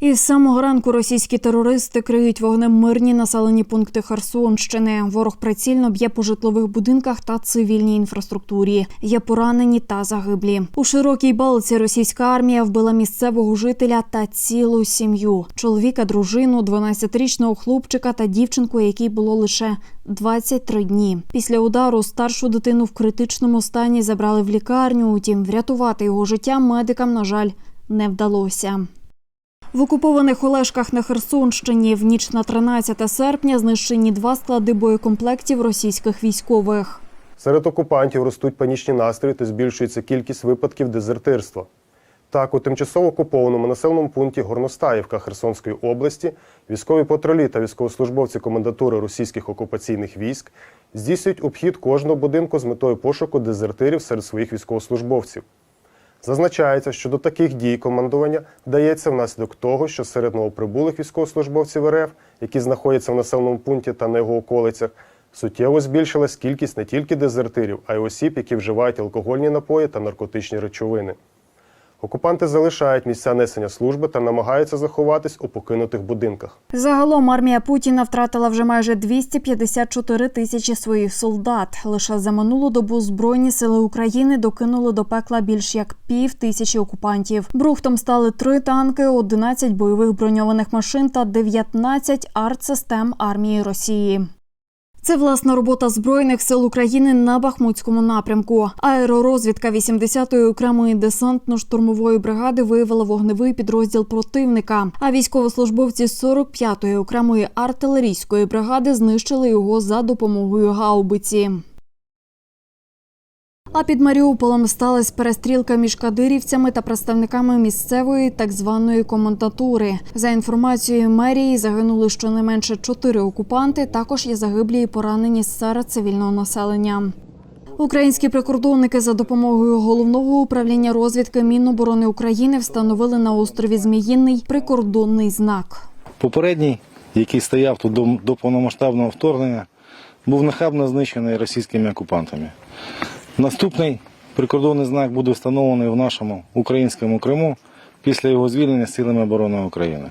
Із самого ранку російські терористи криють вогнем мирні населені пункти Херсонщини. Ворог прицільно б'є по житлових будинках та цивільній інфраструктурі. Є поранені та загиблі. У широкій балці російська армія вбила місцевого жителя та цілу сім'ю: чоловіка, дружину, 12-річного хлопчика та дівчинку, якій було лише 23 дні. Після удару старшу дитину в критичному стані забрали в лікарню. Утім, врятувати його життя медикам, на жаль, не вдалося. В окупованих Олешках на Херсонщині в ніч на 13 серпня знищені два склади боєкомплектів російських військових. Серед окупантів ростуть панічні настрої та збільшується кількість випадків дезертирства. Так, у тимчасово окупованому населеному пункті Горностаївка Херсонської області військові патрулі та військовослужбовці комендатури російських окупаційних військ здійснюють обхід кожного будинку з метою пошуку дезертирів серед своїх військовослужбовців. Зазначається, що до таких дій командування вдається внаслідок того, що серед новоприбулих військовослужбовців РФ, які знаходяться в населеному пункті та на його околицях, суттєво збільшилась кількість не тільки дезертирів, а й осіб, які вживають алкогольні напої та наркотичні речовини. Окупанти залишають місця несення служби та намагаються заховатись у покинутих будинках. Загалом армія Путіна втратила вже майже 254 тисячі своїх солдат. Лише за минулу добу збройні сили України докинули до пекла більш як пів тисячі окупантів. Брухтом стали три танки, 11 бойових броньованих машин та 19 артсистем армії Росії. Це власна робота збройних сил України на Бахмутському напрямку. Аеророзвідка 80-ї окремої десантно-штурмової бригади виявила вогневий підрозділ противника. А військовослужбовці 45-ї окремої артилерійської бригади знищили його за допомогою гаубиці. А під Маріуполем сталася перестрілка між кадирівцями та представниками місцевої так званої комендатури. За інформацією мерії, загинули щонайменше чотири окупанти. Також є загиблі і поранені серед цивільного населення. Українські прикордонники за допомогою головного управління розвідки Міноборони України встановили на острові Зміїний прикордонний знак. Попередній, який стояв тут до, до повномасштабного вторгнення, був нахабно знищений російськими окупантами. Наступний прикордонний знак буде встановлений в нашому українському Криму після його звільнення силами оборони України.